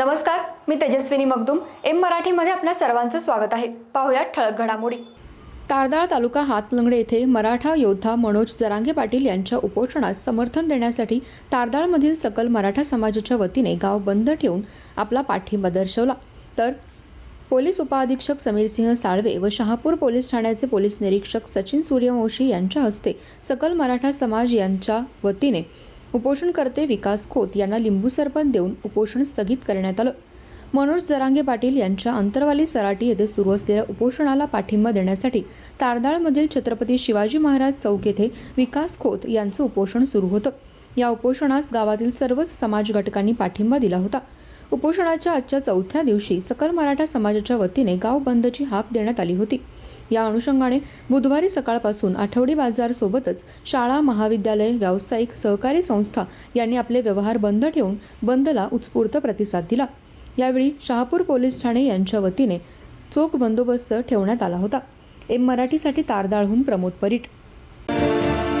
नमस्कार मी तेजस्विनी मगदुम. एम मराठीमध्ये आपल्या सर्वांचं स्वागत आहे. पाहुयात ठळक घडामोडी. तारदाळ तालुका हातलंगडे येथे मराठा योद्धा मनोज जरांगे पाटील यांच्या उपोषणास समर्थन देण्यासाठी तारदाळमधील सकल मराठा समाजाच्या वतीने गाव बंद ठेवून आपला पाठिंबा दर्शवला. तर पोलीस उपअधीक्षक समीरसिंह साळवे व शहापूर पोलीस ठाण्याचे पोलीस निरीक्षक सचिन सूर्यवंशी यांच्या हस्ते सकल मराठा समाज यांच्या वतीने उपोषणकर्ते विकास खोत यांना लिंबू सरबत देऊन उपोषण स्थगित करण्यात आलं. मनोज जरांगे पाटील यांच्या अंतरवाली सराटी येथे सुरू असलेल्या उपोषणाला पाठिंबा देण्यासाठी तारदाळमधील छत्रपती शिवाजी महाराज चौक येथे विकास खोत यांचं उपोषण सुरू होतं. या उपोषणास गावातील सर्वच समाज घटकांनी पाठिंबा दिला होता. उपोषणाच्या आजच्या चौथ्या दिवशी सकल मराठा समाजाच्या वतीने गाव बंदची हाक देण्यात आली होती. या अनुषंगाने बुधवारी सकाळपासून आठवडी बाजारसोबतच शाळा महाविद्यालय व्यावसायिक सहकारी संस्था यांनी आपले व्यवहार बंद ठेवून बंदला उत्स्फूर्त प्रतिसाद दिला. यावेळी शहापूर पोलीस ठाणे यांच्या वतीने चोख बंदोबस्त ठेवण्यात आला होता. एम मराठीसाठी तारदाळहून प्रमोद परीट